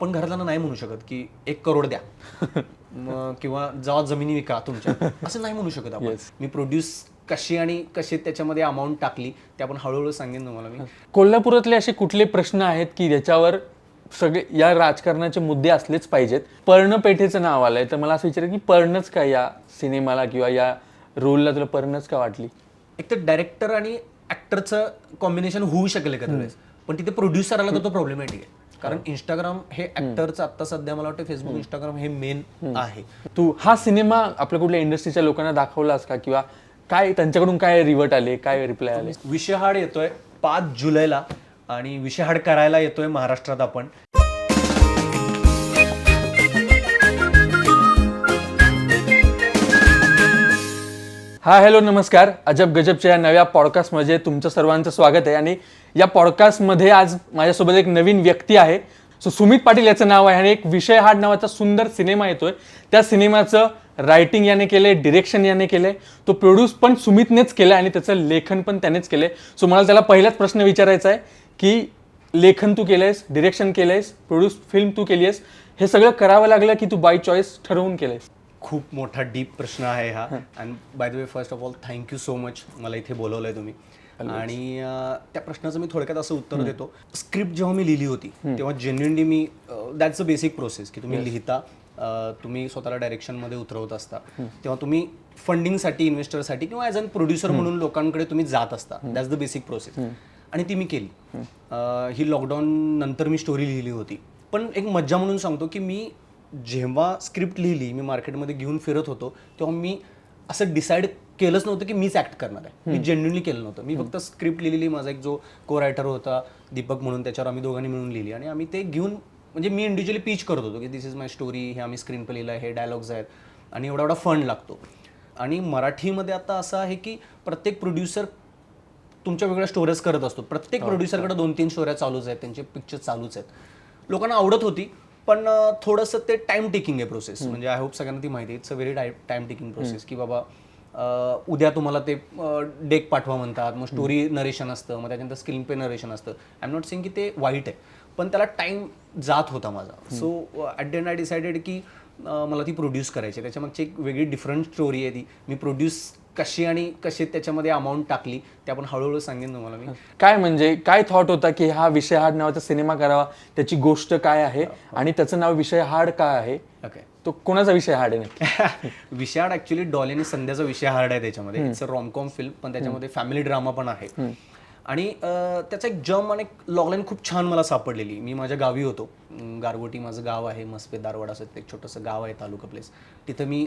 आपण घरातल्यांना नाही म्हणू शकत की एक करोड द्या. किंवा जेव्हा जमिनी विका तुमच्या. असं नाही म्हणू शकत आपण. मी प्रोड्यूस कशी आणि कशी त्याच्यामध्ये अमाऊंट टाकली ते आपण हळूहळू सांगेन तुम्हाला मी. कोल्हापुरातले असे कुठले प्रश्न आहेत की ज्याच्यावर सगळे या राजकारणाचे मुद्दे असलेच पाहिजेत? पर्णपेठेचं नाव आलंय. तर मला असं विचारायचं की पर्णच का या सिनेमाला किंवा या रोलला तुला पर्णच का वाटली? एक तर डायरेक्टर आणि ऍक्टरचं कॉम्बिनेशन होऊ शकेल एखाद्या वेळेस पण तिथे प्रोड्युसर आला तर तो प्रॉब्लेमॅटिक आहे. कारण इंस्टाग्राम हे ऍक्टरचं आता सध्या मला वाटतं फेसबुक इंस्टाग्राम हे मेन आहे. तू हा सिनेमा आपल्या कुठल्या इंडस्ट्रीच्या लोकांना दाखवलास का? किंवा काय त्यांच्याकडून काय रिवर्ट आले काय रिप्लाय आले? विषयहाड येतोय पाच जुलैला आणि विषयहाड करायला येतोय महाराष्ट्रात आपण. हा हॅलो नमस्कार. अजब गजबच्या या नव्या पॉडकास्टमध्ये तुमचं सर्वांचं स्वागत आहे. आणि या पॉडकास्टमध्ये आज माझ्यासोबत एक नवीन व्यक्ती आहे. सो सुमित पाटील याचं नाव आहे. आणि एक विषय हाड नावाचा सुंदर सिनेमा येतोय. त्या सिनेमाचं रायटिंग याने केलंय डिरेक्शन याने केलंय. तो प्रोड्यूस पण सुमितनेच केलं आणि त्याचं लेखन पण त्यानेच केलंय. सो मला त्याला पहिलाच प्रश्न विचारायचा आहे की लेखन तू केलं आहेस डिरेक्शन केलं आहेस प्रोड्यूस फिल्म तू केली आहेस हे सगळं करावं लागलं की तू बाय चॉईस ठरवून केलं आहेस खूप मोठा डीप प्रश्न आहे हा. And by the way first of all thank you so much मला इथे बोलवलंय तुम्ही. आणि त्या प्रश्नाचं मी थोडक्यात असं उत्तर देतो. स्क्रिप्ट जेव्हा मी लिहिली होती तेव्हा जेन्युनली मी दॅट्स अ बेसिक प्रोसेस की तुम्ही लिहिता तुम्ही स्वतःला डायरेक्शनमध्ये उतरवत असता. तेव्हा तुम्ही फंडिंगसाठी इन्व्हेस्टरसाठी किंवा ॲज अन प्रोड्युसर म्हणून लोकांकडे तुम्ही जात असता. दॅट्स द बेसिक प्रोसेस आणि ती मी केली. ही. लॉकडाऊन नंतर मी स्टोरी लिहिली होती. पण एक मज्जा म्हणून सांगतो की मी जेव्हा स्क्रिप्ट लिहिली मी मार्केटमध्ये घेऊन फिरत होतो तेव्हा मी असं डिसाईड केलंच नव्हतं की मीच ऍक्ट करणार आहे. मी जेन्युनली केलं नव्हतं. मी फक्त स्क्रिप्ट लिहिलेली माझा एक जो को रायटर होता दीपक म्हणून त्याच्यावर आम्ही दोघांनी मिळून लिहिली. आणि आम्ही ते घेऊन म्हणजे मी इंडिव्हिज्युअली पीच करत होतो की दिस इज माय स्टोरी हे आम्ही स्क्रीन पे लिहिलं आहे हे डायलॉग्स आहेत आणि एवढा एवढा फंड लागतो. आणि मराठीमध्ये आता असं आहे की प्रत्येक प्रोड्युसर तुमच्या वेगळ्या स्टोऱ्याज करत असतो. प्रत्येक प्रोड्युसरकडे दोन तीन स्टोऱ्या चालूच आहेत त्यांचे पिक्चर चालूच आहेत. लोकांना आवडत होती पण थोडंसं ते टाइम टेकिंग आहे प्रोसेस म्हणजे आय होप सगळ्यांना ती माहिती it's a very time taking process की बाबा उद्या तुम्हाला ते डेक पाठवा म्हणतात. मग स्टोरी नरेशन असतं. मग त्याच्यानंतर स्क्रीन पे नरेशन असतं. आय एम नॉट सेइंग की ते वाईट आहे. पण त्याला टाइम जात होता माझा. So at the end I decided की मला ती प्रोड्यूस करायची. त्याच्यामागची एक वेगळी डिफरंट स्टोरी आहे ती. मी प्रोड्यूस कशी आणि कशी त्याच्यामध्ये अमाऊंट टाकली ते आपण हळूहळू सांगेन तुम्हाला मी. काय म्हणजे काय थॉट होता की हा विषय हाड नावाचा सिनेमा करावा त्याची गोष्ट काय आहे आणि त्याचं नाव विषय हाड काय आहे? ओके तो कोणाचा विषय हाड आहे नक्की विषाड ऍक्च्युली डॉली आणि संध्याचा विषय हार्ड आहे त्याच्यामध्ये. इट्स अ रॉमकॉम फिल्म पण त्याच्यामध्ये फॅमिली ड्रामा पण आहे. आणि त्याचा एक जम आणि लॉगलाईन खूप छान मला सापडलेली. मी माझ्या गावी होतो. गारगोटी माझं गाव आहे मस्पे दारवाड असं एक छोटंसं गाव आहे तालुका प्लेस तिथं मी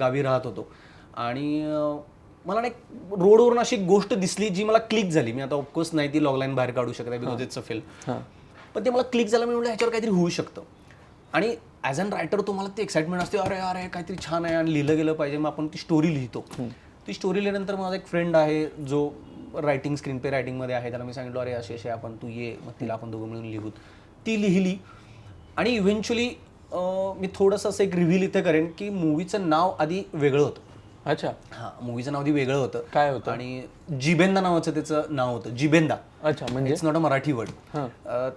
गावी राहत होतो. आणि मला ना एक रोडवरून अशी एक गोष्ट दिसली जी मला क्लिक झाली. मी आता ऑफकोर्स नाही ती लॉगलाईन बाहेर काढू शकत बिकॉज इट्स अ फिल्म पण ते मला क्लिक झालं मी म्हटलं ह्याच्यावर काहीतरी होऊ शकतं. आणि ॲज अन रायटर तुम्हाला ते एक्साइटमेंट असते अरे अरे काहीतरी छान आहे आणि लिहिलं गेलं पाहिजे. मग आपण ती स्टोरी लिहितो. ती स्टोरी लिहिल्यानंतर माझा एक फ्रेंड आहे जो रायटिंग स्क्रीन पे रायटिंगमध्ये आहे. त्याला मी सांगितलं अरे असे असे आपण तू ये मग तिला आपण दोघं मिळून लिहूत ती लिहिली. आणि इव्हेंच्युअली मी थोडंसं असं एक रिव्हील इथे करेन की मूवीचं नाव आधी वेगळं होतं. अच्छा. हां मूवीचं नाव आधी वेगळं होतं. काय होतं? आणि जिबेंदा नावाचं त्याचं नाव होतं जिबेंदा. अच्छा म्हणजे? It's not a Marathi word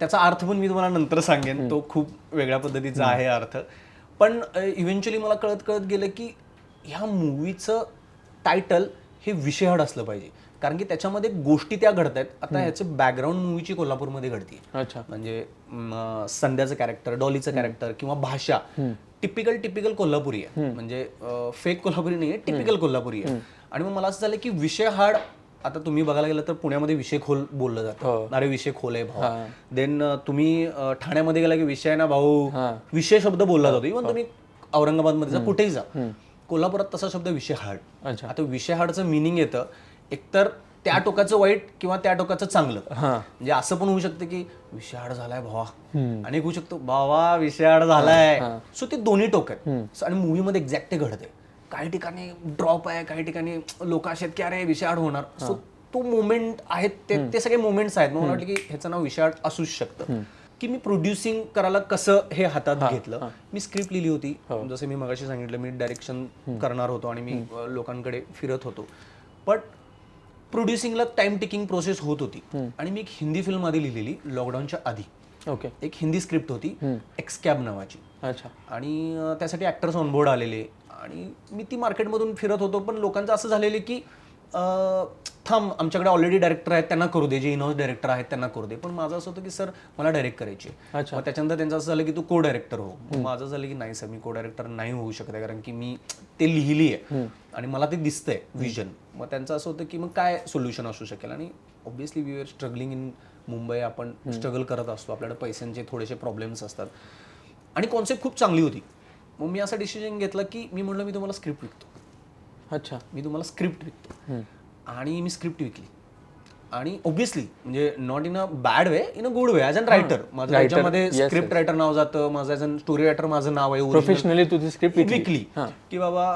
त्याचा अर्थ पण मी तुम्हाला नंतर सांगेन. तो खूप वेगळ्या पद्धतीचा आहे अर्थ. पण इव्हेंच्युअली मला कळत कळत गेलं की ह्या मूवीचं टायटल हे विषयहाड असलं पाहिजे. कारण की त्याच्यामध्ये गोष्टी त्या घडत आहेत आता ह्याचं बॅकग्राऊंड मूवीची कोल्हापूरमध्ये घडते अच्छा. म्हणजे संध्याचं कॅरेक्टर डॉलीचं कॅरेक्टर किंवा भाषा. टिपिकल टिपिकल कोल्हापुरी आहे. म्हणजे फेक कोल्हापुरी नाही आहे टिपिकल कोल्हापुरी आहे. आणि मग मला असं झालं की विषय हाड आता तुम्ही बघायला गेलं तर पुण्यामध्ये विषय खोल बोललं जातं. अरे विषय खोल आहे भाऊ. देन तुम्ही ठाण्यामध्ये गेला की विषय ना भाऊ. विषय शब्द बोलला जातो. इव्हन तुम्ही औरंगाबादमध्ये जा कुठेही जा. कोल्हापुरात तसा शब्द विषय हाड आता विषय हाडचं मिनिंग येतं. एकतर त्या टोकाचं वाईट किंवा त्या टोकाचं चांगलं. म्हणजे असं पण होऊ शकतं की विषाड झालाय भावा. आणि होऊ शकतो भावा विषाड झालाय. सो ते दोन्ही टोक आहेत. आणि मूवीमध्ये एक्झॅक्ट ते घडते काही ठिकाणी ड्रॉप आहे काही ठिकाणी लोक असे की अरे विषाड होणार. सो तो मोमेंट आहेत ते ते सगळे मोमेंट्स आहेत. मग मला वाटलं की ह्याचं नाव विषाड असूच शकतं. की मी प्रोड्युसिंग करायला कसं हे हातात घेतलं? मी स्क्रिप्ट लिहिली होती. जसं मी मगाशी सांगितलं मी डायरेक्शन करणार होतो आणि मी लोकांकडे फिरत होतो. बट प्रोड्युसिंगला टाइम टेकिंग प्रोसेस होत होती. आणि मी एक हिंदी फिल्म आधी लिहिलेली लॉकडाऊनच्या आधी. ओके एक हिंदी स्क्रिप्ट होती एक्स कॅब नावाची. अच्छा. आणि त्यासाठी ॲक्टर्स ऑनबोर्ड आलेले. आणि मी ती मार्केटमधून फिरत होतो पण लोकांचं असं झालेलं की थांब आमच्याकडे ऑलरेडी डायरेक्टर आहेत त्यांना करू दे. जे इनहाऊस डायरेक्टर आहेत त्यांना करू दे. पण माझं असं होतं की सर मला डायरेक्ट करायची. मग त्याच्यानंतर त्यांचं असं झालं की तू को डायरेक्टर हो. मग माझं झालं की नाही सर मी को डायरेक्टर नाही होऊ शकत आहे कारण की मी ते लिहिली आहे. आणि मला ते दिसतंय विजन मग त्यांचं असं होतं की मग काय सोल्युशन असू शकेल? आणि obviously we are struggling in Mumbai आपण स्ट्रगल करत असतो. आपल्याकडे पैशांचे थोडेसे प्रॉब्लेम्स असतात. आणि कॉन्सेप्ट खूप चांगली होती. मग मी असा डिसिजन घेतला की मी म्हटलं मी तुम्हाला स्क्रिप्ट विकतो अच्छा. मी तुम्हाला स्क्रिप्ट विकतो आणि मी स्क्रिप्ट विकली. आणि ऑब्व्हियसली म्हणजे not in a bad way in a good way as an writer माझं Writer, याच्यामध्ये yes, स्क्रिप्ट रायटर नाव जातं माझं ॲज अन स्टोरी रायटर माझं नाव आहे original. प्रोफेशनली तुझी स्क्रिप्ट विकली. की बाबा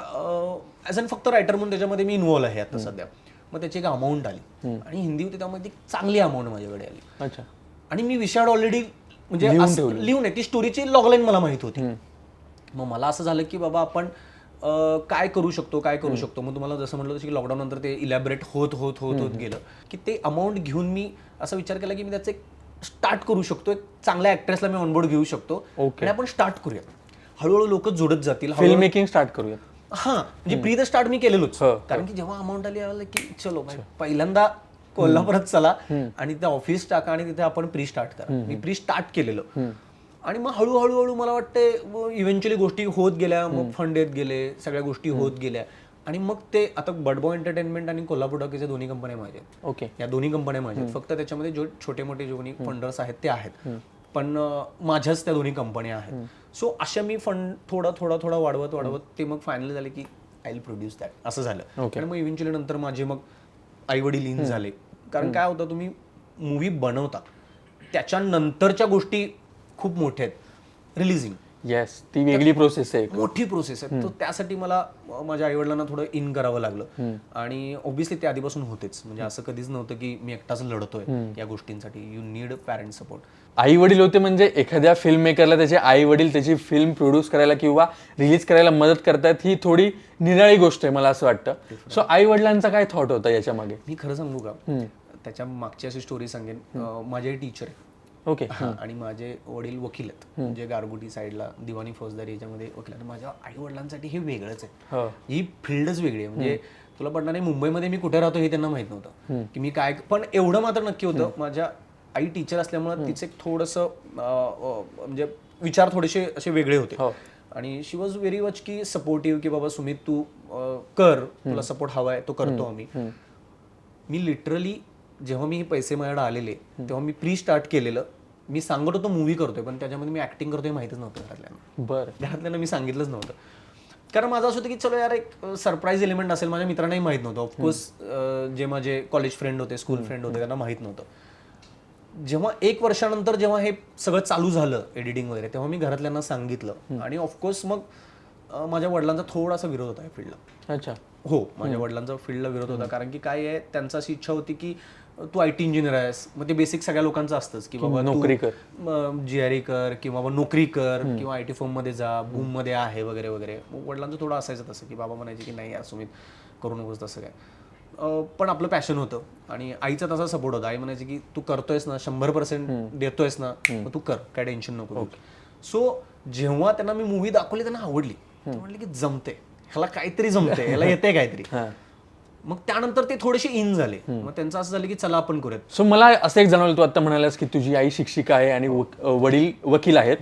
ॲज अन फक्त रायटर म्हणून त्याच्यामध्ये मी इन्व्हॉल्व आहे आता सध्या. मग त्याची एक अमाऊंट आली. आणि हिंदी होती त्यामध्ये एक चांगली अमाऊंट माझ्याकडे आली. अच्छा. आणि मी विषयाड ऑलरेडी म्हणजे असं लिहून आहे ती स्टोरीची लॉगलाईन मला माहीत होती. मग मला असं झालं की बाबा आपण काय करू शकतो काय करू शकतो? मग तुम्हाला जसं म्हटलं तसं की लॉकडाऊन नंतर ते इलॅबरेट होत होत होत होत गेलं. की ते अमाऊंट घेऊन मी असा विचार केला की मी त्याचं एक स्टार्ट करू शकतो एक चांगल्या ऍक्ट्रेसला मी ऑनबोर्ड घेऊ शकतो. आणि आपण स्टार्ट करूया हळूहळू लोक जोडत जातील फिल्म मेकिंग स्टार्ट करूयात. हा म्हणजे प्री द स्टार्ट मी केलेलोच. हो, कारण की जेव्हा अमाऊंट आली आलं की चलो पहिल्यांदा कोल्हापुरात चला आणि ते ऑफिस टाका आणि तिथे आपण प्री स्टार्ट करा. मी प्री स्टार्ट केलेलं. आणि मग हळूहळू हळू मला वाटते इव्हेंच्युअली गोष्टी होत गेल्या मग फंड येत गेले सगळ्या गोष्टी होत गेल्या. आणि मग ते आता बडबो एंटरटेनमेंट आणि कोल्हापूर टॉकीच्या दोन्ही कंपन्या माझ्या आहेत. ओके या दोन्ही कंपन्या माझ्या आहेत. फक्त त्याच्यामध्ये जो छोटे मोठे जे कोणी फंडर्स आहेत ते आहेत. पण माझ्याच त्या दोन्ही कंपन्या आहेत. सो अशा मी फंड थोडा थोडा थोडा वाढवत वाढवत ते मग फायनल झाले की आय विल प्रोड्यूस दॅट असं झालं. आणि मग इव्हेंच्युअली नंतर माझे मग आई वडील इन झाले. कारण काय होतं तुम्ही मूवी बनवता. त्याच्यानंतरच्या गोष्टी खूप मोठ्या आहेत. रिलिझिंग येस ती वेगळी प्रोसेस आहे मोठी प्रोसेस आहे. तर त्यासाठी मला माझ्या आईवडिलांना थोडं इन करावं लागलं. आणि ऑब्व्हियसली ते आधीपासून होतेच. म्हणजे असं कधीच नव्हतं की मी एकटाच लढतोय या गोष्टींसाठी. यू नीड पॅरेंट सपोर्ट आई वडील होते म्हणजे एखाद्या फिल्म मेकरला त्याचे आई वडील त्याची फिल्म प्रोड्यूस करायला किंवा रिलीज करायला मदत करतात ही थोडी निराळी गोष्ट आहे मला असं वाटतं. सो आई वडिलांचा काय थॉट होता याच्या मागे मी खरं सांगू का? त्याच्या मागची अशी स्टोरी सांगेन. माझे टीचर आहे. ओके. आणि माझे वडील वकील आहेत. म्हणजे गारगुटी साईडला दिवाणी फौजदारी याच्यामध्ये वकील आहेत. माझ्या आई वडिलांसाठी हे वेगळंच आहे. हो. ही फील्डच वेगळी आहे. म्हणजे तुला पडणार नाही मुंबईमध्ये मी कुठे राहतो हे त्यांना माहीत नव्हतं. की मी काय पण एवढं मात्र नक्की होतं माझ्या आई टीचर असल्यामुळे तिचे एक थोडंसं म्हणजे विचार थोडेसे असे वेगळे होते. हो. आणि शी वॉज व्हेरी मच की सपोर्टिव्ह की बाबा सुमित तू कर. तुला सपोर्ट हवाय तो करतो आम्ही. मी लिटरली जेव्हा मी हे पैसे माझ्याकडे आलेले तेव्हा मी प्री स्टार्ट केलेलं. मी सांगत होतो मूवी करतोय पण त्याच्यामध्ये मी ऍक्टिंग करतोय माहितच नव्हतं घरातल्यांना. बर. घरातल्यांना मी सांगितलंच नव्हतं. कारण माझं असं होतं की चलो यार एक सरप्राईज एलिमेंट असेल माझ्या मित्रांनाही माहीत नव्हतं. ऑफकोर्स जे माझे कॉलेज फ्रेंड होते स्कूल फ्रेंड होते त्यांना माहीत नव्हतं. जेव्हा एक वर्षानंतर जेव्हा हे सगळं चालू झालं एडिटिंग वगैरे तेव्हा मी घरातल्यांना सांगितलं. आणि ऑफकोर्स मग माझ्या वडिलांचा थोडासा विरोध होता या फील्डला अच्छा. हो माझ्या वडिलांचा फील्डला विरोध होता. कारण की काय आहे त्यांचा अशी इच्छा होती की तू आय टी इंजिनियर आहेस मग ते बेसिक सगळ्या लोकांचं असतंच की बाबा नोकरी कर. जी आर कर किंवा बाबा नोकरी कर किंवा आय टी फर्ममध्ये जा बूममध्ये आहे वगैरे वगैरे. मग वडिलांचं थोडं असायचं तसं की बाबा म्हणायचे की नाही यार सुमित करू नकोस तसं काय. पण आपलं पॅशन होतं आणि आईचा तसा सपोर्ट होता. आई म्हणायची की तू करतोयस ना शंभर पर्सेंट देतोयस ना मग तू कर काय टेन्शन नको सो जेव्हा त्यांना मी मूवी दाखवली त्यांना आवडली. ते म्हणले की जमते ह्याला काहीतरी जमते ह्याला येते काहीतरी. मग त्यानंतर ते थोडेसे इन झाले. मग त्यांचं असं झालं की चला आपण करूयात. सो मला असं एक जाणवलं तू आता म्हणालास की तुझी आई शिक्षिका आहे आणि वक- वडील वकील आहेत.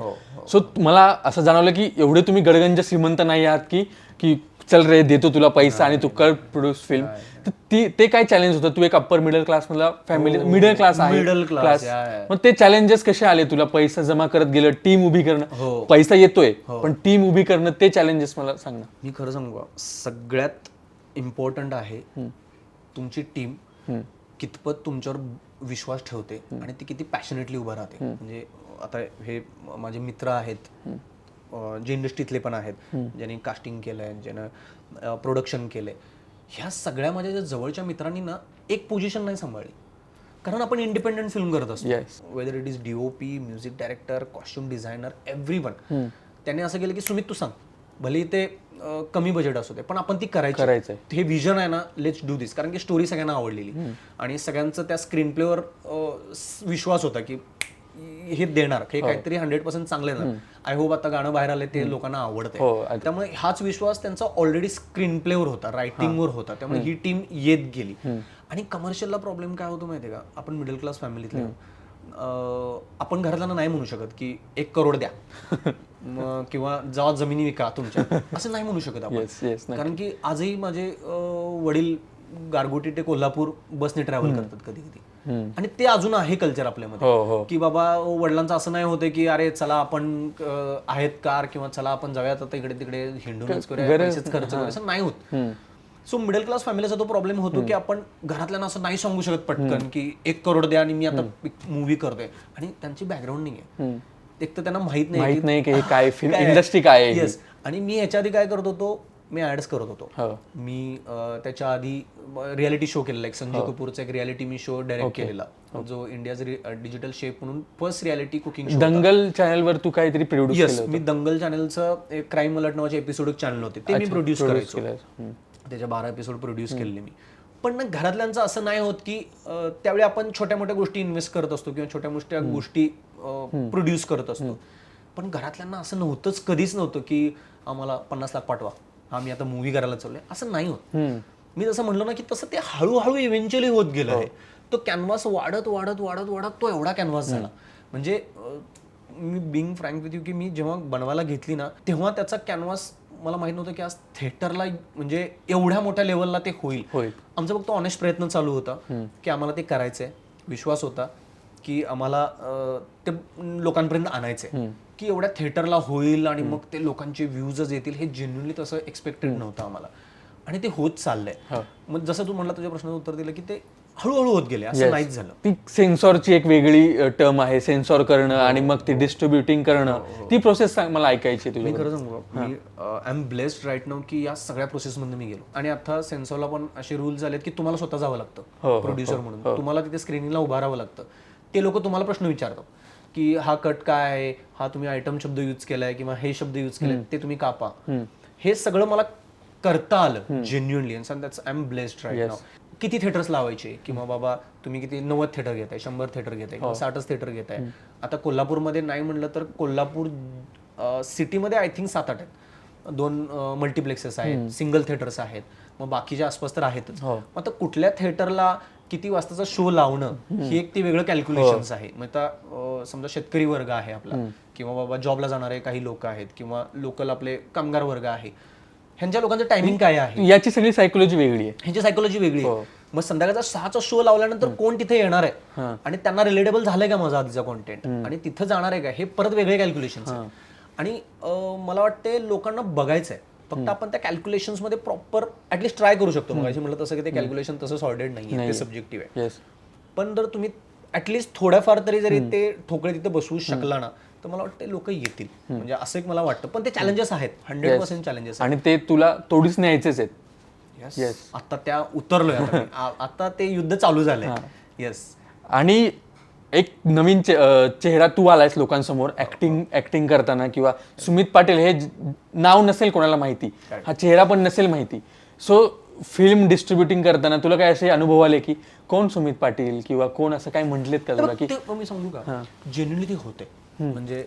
सो मला असं जाणवलं की एवढे तुम्ही गडगंज श्रीमंत नाही आहात की की चल रे देतो तुला पैसा आणि तू कर प्रोड्यूस फिल्म तर ती ते काय चॅलेंज होतं? तू एक अप्पर मिडल क्लास मधला फॅमिली मिडल क्लास आहे. Middle class, yeah, yeah. मग ते चॅलेंजेस कसे आले तुला? पैसा जमा करत गेलं टीम उभी हो. करणं पैसा येतोय पण टीम उभी करणं ते चॅलेंजेस मला सांग ना. मी खरं सांगू का? सगळ्यात इम्पॉर्टंट आहे. तुमची टीम कितपत तुमच्यावर विश्वास ठेवते आणि ती किती पॅशनेटली उभं राहते. म्हणजे आता हे माझे मित्र आहेत. जे इंडस्ट्रीतले पण आहेत. ज्यांनी कास्टिंग केलंय ज्यानं प्रोडक्शन केलंय. ह्या सगळ्या माझ्या ज्या जवळच्या मित्रांनी ना एक पोझिशन नाही सांभाळली. कारण आपण इंडिपेंडंट फिल्म करत असतो. Whether it is DOP music director costume designer every one त्याने असं केलं की सुमित तू सांग. भले ते कमी बजेट असू दे पण आपण ती करायची. हे विजन आहे ना लेट्स डू दिस कारण की स्टोरी सगळ्यांना आवडलेली. आणि सगळ्यांचं त्या स्क्रीन प्लेवर विश्वास होता की हे देणार हे काहीतरी हंड्रेड पर्सेंट चांगले देणार आय होप आता गाणं बाहेर आले ते लोकांना आवडत हो, त्यामुळे हाच विश्वास त्यांचा ऑलरेडी स्क्रीन प्लेवर होता रायटिंगवर होता. त्यामुळे ही टीम येत गेली. आणि कमर्शियलला प्रॉब्लेम काय होतो माहितीये का? आपण मिडल क्लास फॅमिलीतले आपण घरातल्यांना नाही म्हणू शकत की एक करोड द्या. किंवा जेव्हा जमिनी विका तुमच्या. असं नाही म्हणू शकत आपण. कारण की आजही माझे वडील गारगोटी ते कोल्हापूर बसने ट्रॅव्हल करतात कधी कधी आणि ते अजून आहे कल्चर आपल्यामध्ये. हो हो. की बाबा वडिलांचं असं नाही होतं की अरे चला आपण आहेत कार किंवा चला आपण जाऊयात आता इकडे तिकडे हिंडूनच करूया खर्च असं नाही होत. सो मिडल क्लास फॅमिलीचा तो प्रॉब्लेम होतो की आपण घरातल्यांना असं नाही सांगू शकत पटकन की एक करोड द्या आणि मी आता मूवी करतोय. आणि त्यांची बॅकग्राऊंड नाही आहे एक तर त्यांना माहीत नाही माहीत नाही की हे काय फिल्म? इंडस्ट्री काय आहे. ही. येस आणि मी याच्या आधी काय करत होतो? मी ऍड्स करत होतो. हो. मी त्याच्या आधी रियालिटी शो केलेला एक संजय कपूरचा एक रियालिटी मी क्राईम डायरेक्ट केलेला. जो इंडियाज डिजिटल शेप म्हणून first reality cooking show Dangal चॅनलवर तू काहीतरी प्रोड्यूस येस मी दंगल चॅनलचं एक क्राईम अलर्ट नावाचे एपिसोड चॅनल होते. ते मी प्रोड्यूस करायचो. त्याच्या बारा एपिसोड प्रोड्यूस केलेले मी. पण ना घरातल्यांचं असं नाही होत की त्यावेळी आपण छोट्या मोठ्या गोष्टी इन्व्हेस्ट करत असतो किंवा छोट्या मोठ्या गोष्टी प्रोड्यूस करत असतो. पण घरातल्यांना असं नव्हतंच कधीच नव्हतं की आम्हाला पन्नास लाख पाठवा. हा मी आता मूवी करायला चाललोय. असं नाही होत. मी जसं म्हणलो ना की तसं ते हळूहळू इव्हेंच्युअली होत गेलं आहे. तो कॅनव्हास वाढत वाढत वाढत वाढत तो एवढा कॅनव्हास झाला. म्हणजे मी बिंग फ्रँक विथ यू की मी जेव्हा बनवायला घेतली ना तेव्हा त्याचा कॅनव्हास मला माहीत नव्हतं की आज थिएटरला म्हणजे एवढ्या मोठ्या लेवलला ते होईल. होईल. आमचा फक्त ऑनेस्ट प्रयत्न चालू होता की आम्हाला ते करायचंय. विश्वास होता की आम्हाला ते लोकांपर्यंत आणायचंय. की एवढ्या थिएटरला होईल आणि मग ते लोकांचे व्ह्यूजच येतील हे जेन्युनली तसं एक्सपेक्टेड नव्हतं आम्हाला. आणि ते होत चाललंय. मग जसं तू म्हणला तुझ्या प्रश्नाचं उत्तर दिलं की ते हळूहळू होत गेले असं नाहीच झालं. ती सेन्सॉरची एक वेगळी टर्म आहे सेन्सॉर करणं आणि मग ती डिस्ट्रीब्युटिंग करणं. ती प्रोसेस मला ऐकायची आहे मी तुझ्या खरं सांगू का? मी I am blessed right now की या सगळ्या प्रोसेसमध्ये मी गेलो. आणि आता सेन्सॉरला पण असे रूल झालेत की तुम्हाला स्वतः जावं हो, लागतं प्रोड्युसर म्हणून. तुम्हाला तिथे स्क्रीनिंगला उभा राहावं लागतं. ते लोक तुम्हाला प्रश्न विचारतात की हा कट काय आहे? हा तुम्ही आयटम शब्द यूज केलाय किंवा हे शब्द यूज केले ते तुम्ही कापा. हे सगळं मला करता आलं that's I am blessed right now किती थिएटर्स लावायचे? किंवा बाबा तुम्ही किती नव्वद थिएटर घेताय शंभर थिएटर घेताय किंवा साठच थिएटर घेताय. आता कोल्हापूरमध्ये नाही म्हणलं तर कोल्हापूर सिटीमध्ये आय थिंक सात आठ आहेत. दोन मल्टिप्लेक्सेस आहेत सिंगल थिएटर्स आहेत. मग बाकीच्या आसपास तर आहेतच. मग आता कुठल्या थिएटरला किती वाजताचा शो लावणं ही एक ती वेगळं कॅल्क्युलेशन आहे. मग आता समजा शेतकरी वर्ग आहे आपला किंवा बाबा जॉबला जाणारे काही लोक आहेत किंवा लोकल आपले कामगार वर्ग आहे. ह्यांच्या लोकांचं टायमिंग काय आहे? याची सगळी सायकोलॉजी वेगळी आहे. ह्यांची सायकोलॉजी वेगळी आहे. मग संध्याकाळचा सहाचा शो लावल्यानंतर कोण तिथे येणार आहे? आणि त्यांना रिलेटेबल झालंय का माझा आधीचा कॉन्टेंट आणि तिथं जाणार आहे का? हे परत वेगळे कॅल्क्युलेशन आणि मला वाटते लोकांना बघायचं आहे फक्त आपण त्या कॅल्क्युलेशनमध्ये प्रॉपर ऍटलीस्ट ट्राय करू शकतो. मग म्हटलं तसं की ते कॅल्क्युलेशन तसं सॉर्टेड नाही ते सब्जेक्टिव्ह आहे. पण जर तुम्ही ऍटलीस्ट थोड्याफार तरी जरी ते ठोकळे तिथे बसवू शकला ना तर मला वाटतं लोक येतील. म्हणजे असं एक मला वाटतं. पण ते चॅलेंजेस आहेत. हंड्रेड पर्सेंट चॅलेंजेस आणि ते तुला तोडीच न्यायचेच आहेत. येस आता त्या उतरलोय आता ते युद्ध चालू झालंय. येस आणि एक नवीन चेहरा तू आलायस लोकांसमोर ऍक्टिंग ऍक्टिंग करताना किंवा सुमित पाटील हे नाव नसेल कोणाला माहिती. हा चेहरा पण नसेल माहिती. सो फिल्म डिस्ट्रीब्युटिंग करताना तुला काय असे अनुभव आले की कोण सुमित पाटील किंवा कोण असं काय म्हटलेत का तुला की मी सांगू का? जेन्युनली ते होते म्हणजे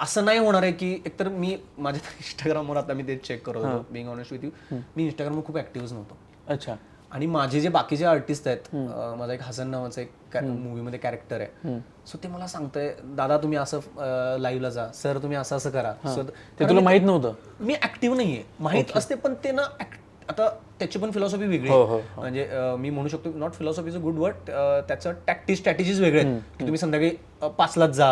असं नाही होणार आहे की एकतर मी माझ्या इंस्टाग्रामवर आता मी ते चेक करत होतो बिंग ऑनेस्ट विथ यू मी इंस्टाग्रामवर खूप ऍक्टिव्ह नव्हतो. अच्छा. आणि माझे जे बाकीचे आर्टिस्ट आहेत माझा एक हसन नावाचा एक मूवीमध्ये कॅरेक्टर आहे. सो ते मला सांगतंय दादा तुम्ही असं लाईव्हला जा. सर तुम्ही असं असं करा. ते तुला माहीत नव्हतं. मी ऍक्टिव्ह नाहीये. माहीत असते पण ते ना आता त्याची पण फिलॉसॉफी वेगळी हो, आहे. म्हणजे अं, मी म्हणू शकतो not philosophy is a good word त्याचं टॅक्टिक स्ट्रॅटेजीज वेगळे आहेत. की तुम्ही संध्याकाळी अं, पाचलाच जा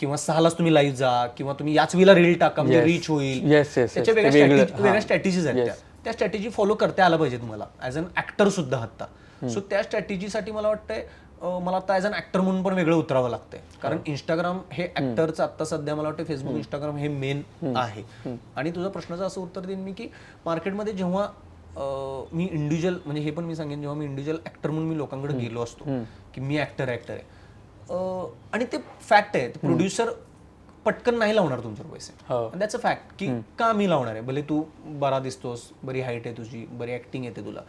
किंवा सहालाच तुम्ही लाईव्ह जा किंवा तुम्ही याच वेळेला रील टाका म्हणजे रीच होईल. Yes, yes, yes. त्याच्या ते वेगळ्या वेगळं, strategy- वेगळ्या स्ट्रॅटेजीज आहेत त्या. त्या स्ट्रॅटेजी फॉलो करता आला पाहिजे तुम्हाला ऍज अन ऍक्टर सुद्धा आता सो त्या स्ट्रॅटेजीसाठी मला वाटतंय मला आता ऍज अन ऍक्टर म्हणून पण वेगळं उतरावं लागतंय. कारण इंस्टाग्राम हे ऍक्टरचं आता सध्या मला वाटतं फेसबुक इंस्टाग्राम हे मेन आहे. आणि तुझ्या प्रश्नाचं असं उत्तर देईन मी की मार्केटमध्ये जेव्हा मी इंडिव्हिज्युअल म्हणजे हे पण मी सांगेन जेव्हा मी इंडिव्हिज्युअल ऍक्टर म्हणून मी लोकांकडे गेलो असतो की मी ऍक्टर ऍक्टर आहे. आणि ते फॅक्ट आहे प्रोड्युसर पटकन नाही लावणार तुमच्यावर पैसे. दॅट्स अ फॅक्ट की का मी लावणार आहे? भले तू बरा दिसतोस बरी हाईट आहे तुझी बरी ऍक्टिंग येते तुला.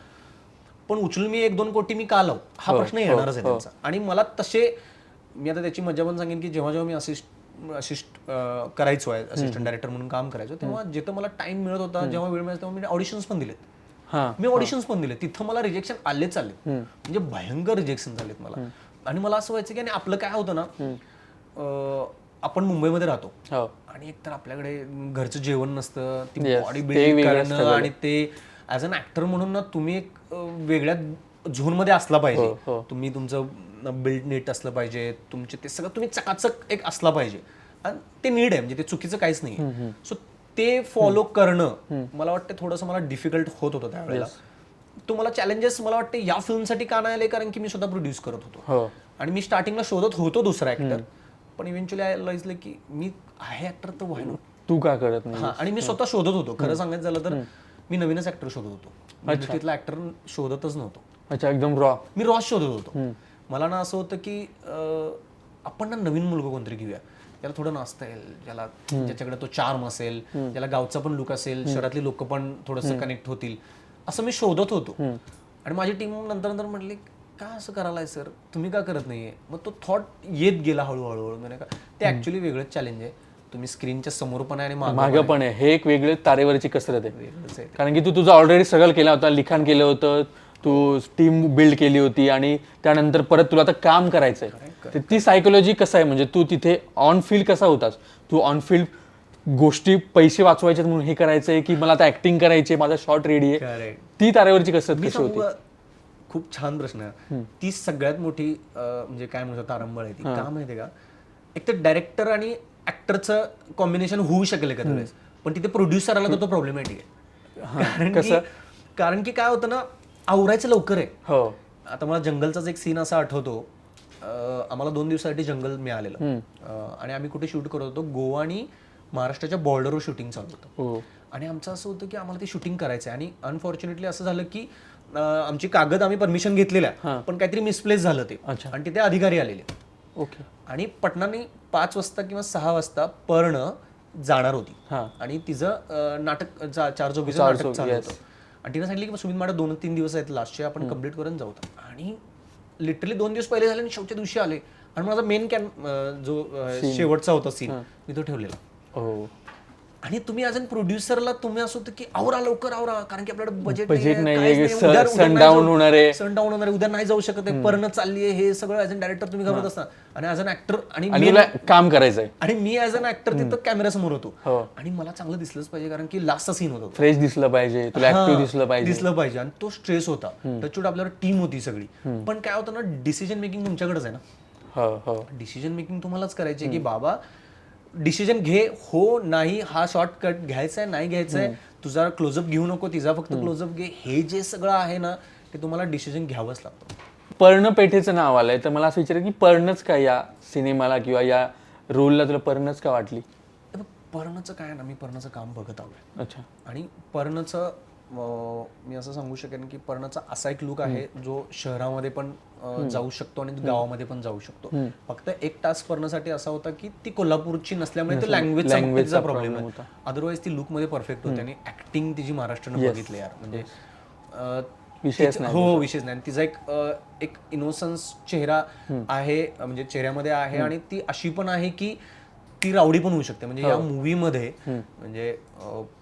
पण उचलून मी एक दोन कोटी मी का लावू? हा प्रश्न येणारच आहे त्यांचा. आणि मला तसे मी आता त्याची मजा पण सांगेन की जेव्हा जेव्हा मी असिस्ट असिस्ट करायचो आहे असिस्टंट डायरेक्टर म्हणून काम करायचो तेव्हा जिथं मला टाइम मिळत होता जेव्हा वेळ मिळायचा तेव्हा मी ऑडिशन्स पण दिलेत. हा मी ऑडिशन्स पण दिले तिथं मला रिजेक्शन आलेच आले म्हणजे भयंकर रिजेक्शन झालेत मला. आणि मला असं व्हायचं की आणि आपलं काय होतं ना आपण मुंबईमध्ये राहतो. हो. आणि एकतर आपल्याकडे घरचं जेवण नसतं ती बॉडी बिल्डिंग करणं आणि ते ऍज अन ऍक्टर म्हणून ना तुम्ही एक वेगळ्या झोनमध्ये असला हो, पाहिजे तुम्ही तुमचं बिल्ड नीट असलं पाहिजे. तुमचे ते सगळं तुम्ही चकाचक एक असला पाहिजे. आणि ते नीड आहे म्हणजे ते चुकीचं काहीच नाही सो ते फॉलो करणं मला वाटतं थोडंसं मला डिफिकल्ट होत होतं त्यावेळेला. तुम्हाला चॅलेंजेस मला वाटते या फिल्मसाठी का नाही आले? कारण की मी स्वतः प्रोड्यूस करत होतो. हो. आणि मी स्टार्टिंगला शोधत होतो दुसरा ऍक्टर पण इव्हेंच्युअली रिअलाइजलं की मी आहे ऍक्टर तर व्हाय नॉट तू का करत नाही हा आणि मी स्वतः शोधत होतो. खरं सांगायचं झालं तर मी नवीनच ऍक्टर शोधत होतो. तिथला ऍक्टर शोधतच नव्हतो. अच्छा एकदम रॉ मी रॉस शोधत होतो. मला ना असं होतं की आपण ना नवीन मुलगा कोणतरी घेऊया. ज्याला थोडं नाचता येईल ज्याला ज्याच्याकडे तो चार्म असेल ज्याला गावचा पण लुक असेल शहरातली लोक पण थोडंसं कनेक्ट होतील. असं मी शोधत होतो. आणि माझी टीम नंतर नंतर म्हटली का असं करायला सर तुम्ही का करत नाहीये? मग तो थॉट येत गेला हळूहळू. हळू म्हणजे का ते ऍक्च्युली वेगळंच चॅलेंज आहे. तुम्ही स्क्रीनच्या समोर पण आहे आणि मागं पण आहे. हे एक वेगळे तारेवरची कसरत आहे. आहे कारण की तू तुझं ऑलरेडी स्ट्रगल केला होता लिखाण केलं होतं तू टीम बिल्ड केली होती आणि त्यानंतर परत तुला आता काम करायचंय तर ती सायकोलॉजी कसं आहे? म्हणजे तू तिथे ऑन फील्ड कसा होतास? तू ऑन फील्ड गोष्टी पैसे वाचवायचे म्हणून हे करायचंय की मला आता ऍक्टिंग करायची माझा शॉर्ट रेडी आहे. ती तारेवरची कसरत कशी होती? खूप छान प्रश्न. आहे ती सगळ्यात मोठी म्हणजे काय म्हणतो तारंबळ आहे ती. का माहितीये का? एक तर डायरेक्टर आणि ऍक्टरचं कॉम्बिनेशन होऊ शकेल एखाद्या वेळेस. पण तिथे प्रोड्युसर आला तर तो प्रॉब्लेमॅटिक आहे कारण की कारण की काय होतं ना आवरायचं लवकर आहे. हो. आता मला जंगलचाच एक सीन असा आठवतो. आम्हाला दोन दिवसासाठी जंगल मिळालेलं. आणि आम्ही कुठे शूट करत होतो गोवा आणि महाराष्ट्राच्या बॉर्डरवर शूटिंग चालू होतं. हो. आणि आमचं असं होतं की आम्हाला ते शूटिंग करायचं आहे आणि अनफॉर्च्युनेटली असं झालं की आमची कागद आम्ही परमिशन घेतलेल्या पण काहीतरी मिसप्लेस झालं ते. अच्छा. आणि तिथे अधिकारी आलेले. ओके. आणि पटनाने पाच वाजता किंवा सहा वाजता पर्ण जाणार होती. हा. आणि तिचं नाटक चार चार नाटक चालू. होतं. आणि तिने सांगितलं की सुमित मॅडम दोन तीन दिवस आहेत लास्टचे आपण कंप्लीट करून जाऊ आणि लिटरली दोन दिवस पहिले झाले आणि शेवटच्या दिवशी आले. आणि माझा मेन कॅन जो शेवटचा होता सीन मी तो ठेवलेला. हो. आणि तुम्ही अजून प्रोड्युसरला तुम्ही असं होतं की आवरा लवकर आवरा कारण की आपल्याकडे बजेट sun- sundown होणार आहे. सनडाऊन होणार आहे उद्या नाही जाऊ शकत आहे पर्ण चालली आहे हे सगळं ऍज अन डायरेक्टर तुम्ही घाबरत असता आणि ऍज अन ऍक्टर आणि काम करायचंय. आणि मी ऍज अन ऍक्टर तिथं कॅमेरा समोर हो. होतो आणि मला चांगलं दिसलंच पाहिजे कारण की लास्टचा सीन होता. फ्रेश दिसलं पाहिजे तुला हा, ऍक्टिव्ह दिसलं पाहिजे. दिसलं पाहिजे आणि तो स्ट्रेस होता. त्याच्यावर आपल्यावर टीम होती सगळी. पण काय होतं ना डिसिजन मेकिंग तुमच्याकडेच आहे ना. हो हो. डिसिजन मेकिंग तुम्हालाच करायची की बाबा डिसिजन घे हो नाही हा शॉर्टकट घ्यायचा आहे नाही घ्यायचा आहे तुझा क्लोजअप घेऊ नको तिचा फक्त क्लोजअप घे. हे जे सगळं आहे ना ते तुम्हाला डिसिजन घ्यावंच लागतं. पर्ण पेठेचं नाव आलंय तर मला असं विचार की पर्णच काय या सिनेमाला किंवा या रोलला तुला पर्णच का वाटली? पर्णचं काय आहे ना मी पर्णचं काम बघत आलोय. अच्छा. आणि पर्णचं मी असं सांगू शकेन की पर्णचा असा एक लुक आहे जो शहरामध्ये पण जाऊ शकतो आणि गावामध्ये पण जाऊ शकतो. फक्त एक टास्क पर्णसाठी असा होता की ती कोल्हापूरची नसल्यामुळे तो लँग्वेजचा प्रॉब्लेम होता. अदरवाईज ती लुकमध्ये परफेक्ट होते आणि ऍक्टिंग तिची महाराष्ट्रानं बघितली यार. म्हणजे तिचं- हो विशेष नाही. तिचा एक एक इनोसन्स चेहरा आहे म्हणजे चेहऱ्यामध्ये आहे आणि ती अशी पण आहे की ती रावडी पण होऊ शकते. म्हणजे या मूवी मध्ये म्हणजे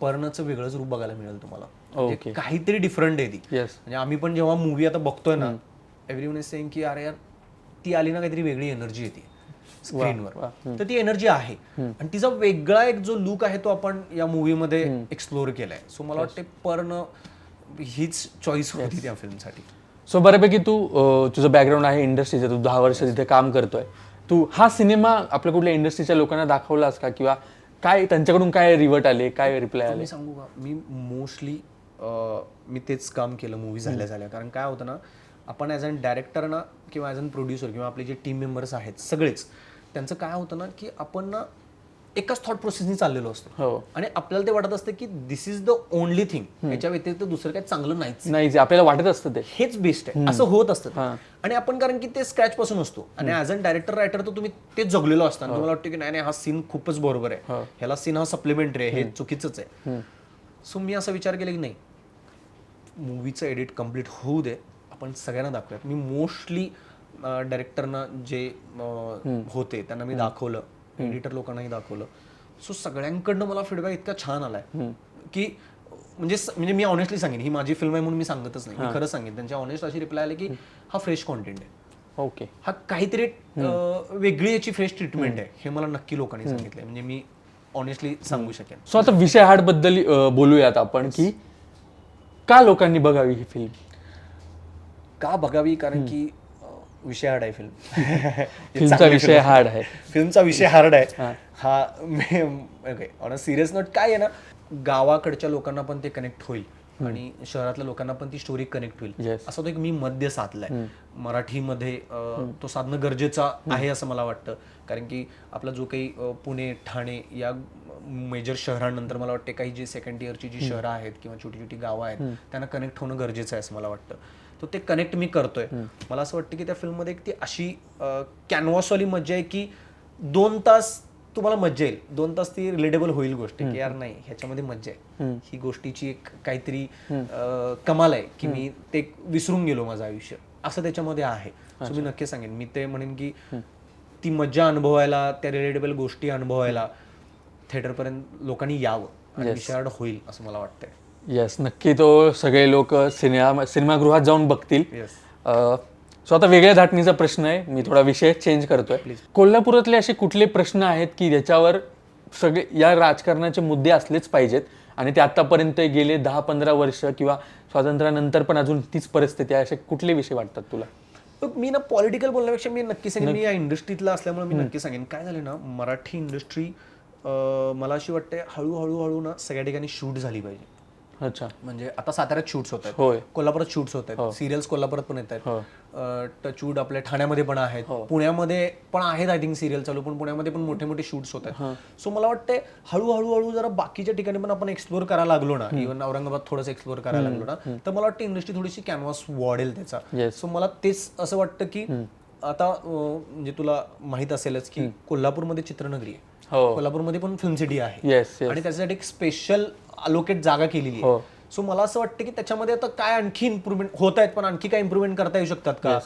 पर्णचं वेगळंच रूप बघायला मिळेल तुम्हाला. म्हणजे काहीतरी डिफरंट आहे ती. येस म्हणजे आम्ही पण जेव्हा मूवी आता बघतोय ना एव्हरी इज सेइंग की अरे यार ती आली ना काहीतरी वेगळी एनर्जी येते स्क्रीनवर तर ती एनर्जी आहे. आणि तिचा वेगळा एक जो लुक आहे तो आपण या मूवीमध्ये एक्सप्लोर केलाय. सो मला वाटते पर्ण हीच चॉईस होती त्या फिल्मसाठी सो बऱ्यापैकी तू तुझं बॅकग्राऊंड आहे इंडस्ट्रीचं तू दहा वर्ष तिथे काम करतोय. तू हा सिनेमा आपल्या कुठल्या इंडस्ट्रीच्या लोकांना दाखवलास का? किंवा काय त्यांच्याकडून काय रिवर्ट आले? काय रिप्लाय आले? सांगू का? मी मोस्टली मी तेच काम केलं मूवी झाल्या झाल्या. कारण काय होतं ना आपण ॲज अन डायरेक्टर ना किंवा ॲज अन प्रोड्युसर किंवा आपले जे टीम मेंबर्स आहेत सगळेच त्यांचं काय होतं ना की आपण ना एकाच थॉट प्रोसेसनी चाललेलो असतो. हो. आणि आपल्याला ते वाटत असतं की this is the only thing याच्या व्यतिरिक्त दुसरं काही चांगलं नाहीच. नाही आपल्याला वाटत असतं ते. हेच बेस्ट आहे. असं होत असतं. आणि आपण कारण की ते स्क्रॅच पासून असतो. आणि ऍज अन डायरेक्टर रायटर तर तुम्ही ते जगलेलो असता. आणि तुम्हाला वाटतं की नाही नाही हा सीन खूपच बरोबर आहे. ह्याला सीन हा सप्लिमेंटरी आहे. हे चुकीचंच आहे. सो मी असा विचार केला की नाही मूवीचं एडिट कंप्लीट होऊ दे आपण सगळ्यांना दाखवूयात. मी मोस्टली डायरेक्टरना जे होते त्यांना मी दाखवलं एडिटर लोकांनाही दाखवलं. सो सगळ्यांकडनं मला फीडबॅक इतका छान आलाय की म्हणजे म्हणजे मी ऑनेस्टली सांगेन ही माझी फिल्म आहे म्हणून मी सांगतच नाही मी खरं सांगेन. त्यांच्या ऑनेस्ट अशी रिप्लाय आली की हा फ्रेश कॉन्टेंट आहे. ओके हा काहीतरी वेगळी याची फ्रेश ट्रीटमेंट आहे हे मला नक्की लोकांनी सांगितलंय. म्हणजे मी ऑनेस्टली सांगू शकेन. सो आता विषय हार्डबद्दल अं, बोलूयात आपण की का लोकांनी बघावी ही फिल्म का बघावी? कारण की अं, विषय हार्ड आहे फिल्म फिल्मचा विषय हार्ड आहे. फिल्मचा विषय हार्ड आहे. हा. Okay on a serious note काय आहे ना गावाकडच्या लोकांना पण ते कनेक्ट होईल. आणि शहरातल्या लोकांना पण ती स्टोरी कनेक्ट होईल. असं तो एक मी मध्य साधलाय. मराठीमध्ये तो साधणं गरजेचं आहे असं मला वाटतं. कारण की आपला जो काही पुणे ठाणे या मेजर शहरांनंतर मला वाटते काही जे सेकंड इयरची जी शहरं आहेत किंवा छोटी छोटी गावं आहेत त्यांना कनेक्ट होणं गरजेचं आहे असं मला वाटतं. तो ते कनेक्ट मी करतोय. मला असं वाटतं की त्या फिल्ममध्ये एक ती अशी कॅनव्हासवाली मज्जा आहे की दोन तास तुम्हाला मज्जा येईल. दोन तास ती रिलेटेबल होईल गोष्ट की यार नाही ह्याच्यामध्ये मज्जा आहे. ही गोष्टीची एक काहीतरी कमाल आहे की मी ते विसरून गेलो माझं आयुष्य. असं त्याच्यामध्ये आहे. सो मी नक्की सांगेन. मी ते म्हणेन की ती मज्जा अनुभवायला त्या रिलेटेबल गोष्टी अनुभवायला थिएटरपर्यंत लोकांनी यावं आणि विषयाड होईल असं मला वाटतंय. येस नक्की तो सगळे लोक सिनेमा सिनेमागृहात जाऊन बघतील. येस सो आता वेगळ्या धाटणीचा प्रश्न आहे. मी थोडा विषय चेंज करतोय. कोल्हापुरातले असे कुठले प्रश्न आहेत की ज्याच्यावर सगळे या राजकारणाचे मुद्दे असलेच पाहिजेत आणि ते आतापर्यंत गेले दहा पंधरा वर्ष किंवा स्वातंत्र्यानंतर पण अजून तीच परिस्थिती आहे असे कुठले विषय वाटतात तुला? मी ना पॉलिटिकल बोलण्यापेक्षा मी नक्की सांगेन. मी या इंडस्ट्रीतला असल्यामुळे मी नक्की सांगेन. काय झालं ना मराठी इंडस्ट्री मला अशी वाटते हळूहळू हळू ना सगळ्या ठिकाणी शूट झाली पाहिजे. अच्छा. म्हणजे आता साताऱ्यात शूट्स होत आहेत. कोल्हापुरात शूट्स होत आहेत. सिरियल्स कोल्हापुरात पण येत हो. आहेत टचवूड आपल्या ठाण्यामध्ये पण आहेत. पुण्यामध्ये पण आहेत आय थिंक सिरियल चालू पण पुण्यामध्ये पण मोठे मोठे शूट्स होत आहेत. सो मला वाटते हळूहळू हळू जरा बाकीच्या ठिकाणी पण आपण एक्सप्लोर करायला लागलो ना. इव्हन औरंगाबाद थोडंसं एक्सप्लोर करायला लागलो ना. तर मला वाटतं इंडस्ट्री थोडीशी कॅनव्हास वाढेल त्याचा. सो मला तेच असं वाटतं की आता म्हणजे तुला माहीत असेलच की कोल्हापूरमध्ये चित्रनगरी आहे. हो. कोल्हापूरमध्ये पण फिल्म सिटी आहे. आणि त्याच्यासाठी एक स्पेशल अलोकेट जागा केलेली हो. आहे सो मला असं वाटतं की त्याच्यामध्ये आता काय आणखी इम्प्रुव्हमेंट होत आहेत पण आणखी काय इम्प्रुव्हमेंट करता येऊ शकतात का?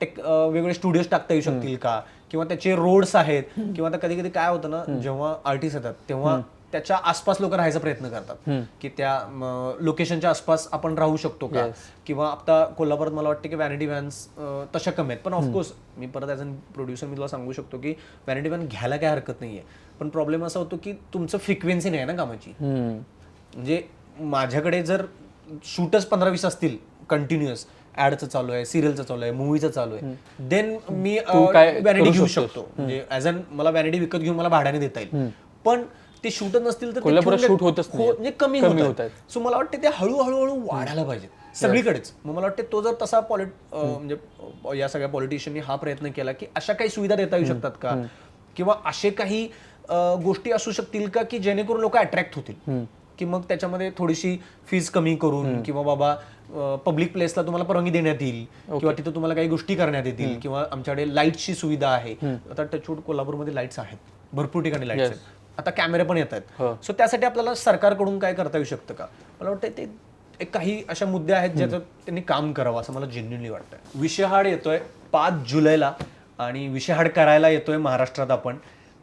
टेक वेगवेगळे स्टुडिओज टाकता येऊ शकतील का? किंवा त्याचे रोड्स आहेत? किंवा आता कधी कधी काय होतं ना जेव्हा आर्टिस्ट येतात तेव्हा त्याच्या आसपास लोक राहायचा प्रयत्न करतात. की त्या लोकेशनच्या आसपास आपण राहू शकतो का? किंवा आता कोल्हापुरात मला वाटतं की व्हॅनिटी व्हॅन्स तशा कमी आहेत. पण ऑफकोर्स मी परत ॲज अन प्रोड्युसर मी तुला सांगू शकतो की व्हॅनिटी व्हॅन घ्यायला काय हरकत नाहीये. पण प्रॉब्लेम असा होतो की तुमचं फ्रिक्वेन्सी नाही आहे ना कामाची. म्हणजे माझ्याकडे जर शूटच पंधरा वीस असतील कंटिन्युअस ऍडचं चालू आहे सिरियलचं चालू आहे मूवीचं चालू आहे देन मी व्हॅनिटी घेऊ शकतो. म्हणजे ऍज अन मला व्हॅनिटी विकत घेऊन मला भाड्याने देता येईल. पण ते शूटच नसतील तर कोल्हापुरात ठेवून shoot होतच. म्हणजे कमी कमी होत होत आहेत. सो मला वाटतं ते हळूहळू हळू वाढायला पाहिजे. सगळीकडेच. मग मला वाटतं तो जर तसा पॉलिट म्हणजे अं, या सगळ्या पॉलिटिशियननी हा प्रयत्न केला की अशा काही सुविधा देता येऊ शकतात का? किंवा असे काही अं, गोष्टी असू शकतील का की जेणेकरून लोक अट्रॅक्ट होतील? की मग त्याच्यामध्ये थोडीशी फीज कमी करून किंवा बाबा पब्लिक प्लेसला तुम्हाला परवानगी देण्यात येईल किंवा तिथं तुम्हाला काही गोष्टी करण्यात येतील किंवा आमच्याकडे लाईटची सुविधा आहे. आता टचवूड कोल्हापूरमध्ये लाईट्स आहेत. भरपूर ठिकाणी लाईट्स आहेत. आता कॅमेरे पण येत हो. आहेत सो त्यासाठी आपल्याला सरकारकडून काय करता येऊ शकतं का? मला वाटतं ते एक काही अशा मुद्दे आहेत ज्याच्यात त्यांनी काम करावं असं मला जेन्युनली वाटतं विषयहाड येतोय पाच जुलैला आणि विषयहाड करायला येतोय महाराष्ट्रात आपण.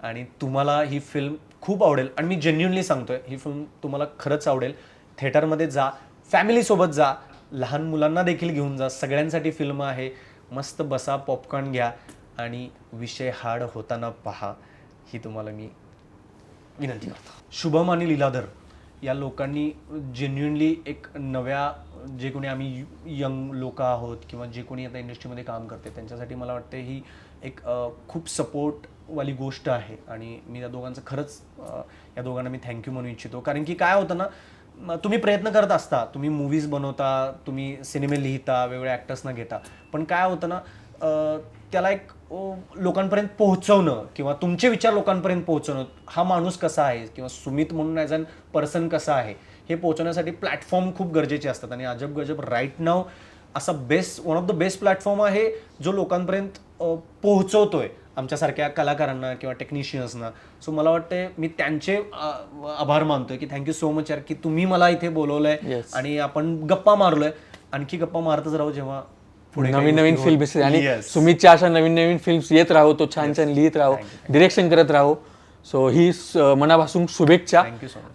आणि तुम्हाला ही फिल्म खूप आवडेल. आणि मी जेन्युनली सांगतोय ही फिल्म तुम्हाला खरंच आवडेल. थिएटरमध्ये जा फॅमिलीसोबत जा लहान मुलांना देखील घेऊन जा सगळ्यांसाठी फिल्म आहे. मस्त बसा पॉपकॉर्न घ्या आणि विषय हाड होताना पहा. ही तुम्हाला मी विनंती करतो. शुभम आणि लीलाधर या लोकांनी जेन्युनली एक नव्या जे कोणी आम्ही यंग लोक आहोत किंवा जे कोणी आता इंडस्ट्रीमध्ये काम करते त्यांच्यासाठी मला वाटते ही एक खूप सपोर्टवाली गोष्ट आहे. आणि मी या दोघांचं खरंच या दोघांना मी थँक्यू म्हणू इच्छितो. कारण की काय होतं ना तुम्ही प्रयत्न करत असता तुम्ही मूवीज बनवता तुम्ही सिनेमे लिहिता वेगवेगळ्या ॲक्टर्सना घेता. पण काय होतं ना त्याला एक लोकांपर्यंत पोहोचवणं किंवा तुमचे विचार लोकांपर्यंत पोहोचवणं हा माणूस कसा आहे? किंवा सुमित म्हणून ॲज अन पर्सन कसा आहे? हे पोहोचवण्यासाठी प्लॅटफॉर्म खूप गरजेचे असतात. आणि अजब गजब राईट नाव असा best one of the best platform आहे जो लोकांपर्यंत पोहोचवतोय आमच्यासारख्या कलाकारांना किंवा टेक्निशियन्सना सो मला वाटतं मी त्यांचे आभार मानतोय की थँक्यू सो मच यार की तुम्ही मला इथे बोलवलंय Yes. आणि आपण गप्पा मारलोय. आणखी गप्पा मारतच राहू जेव्हा पुढे नवीन नवीन फिल्म होत- आणि. सुमितच्या अशा नवीन नवीन फिल्म्स येत राहो तो छान छान लिहित राहो डिरेक्शन करत राहो. सो ही मनापासून शुभेच्छा.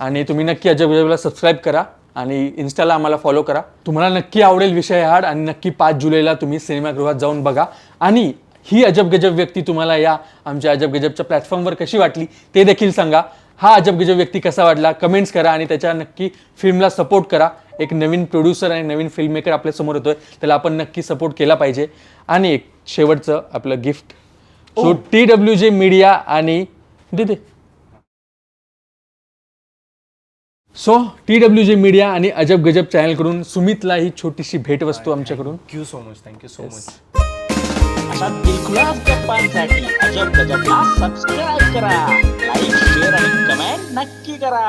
आणि तुम्ही नक्की अजब गजबला सबस्क्राईब करा आणि इन्स्टाला आम्हाला फॉलो करा. तुम्हाला नक्की आवडेल विषय हाड आणि नक्की पाच जुलैला तुम्ही सिनेमागृहात जाऊन बघा. आणि ही अजब गजब व्यक्ती तुम्हाला या आमच्या अजब गजबच्या प्लॅटफॉर्मवर कशी वाटली ते देखील सांगा. हा अजब गजब व्यक्ती कसा वाटला कमेंट्स करा आणि त्याच्या नक्की फिल्मला सपोर्ट करा. एक नवीन प्रोड्युसर आणि नवीन फिल्म मेकर आपल्यासमोर येतोय त्याला आपण नक्की सपोर्ट केला पाहिजे. आणि एक शेवटचं आपलं gift so T W J media आणि दे so T W J media आणि अजब गजब चॅनलकडून सुमितला ही छोटीशी भेटवस्तू आमच्याकडून. Thank you so much thank you so much अशा दिलखुलास गप्पांसाठी अजब गजबला सबस्क्राईब करा. लाईक शेअर आणि कमेंट नक्की करा.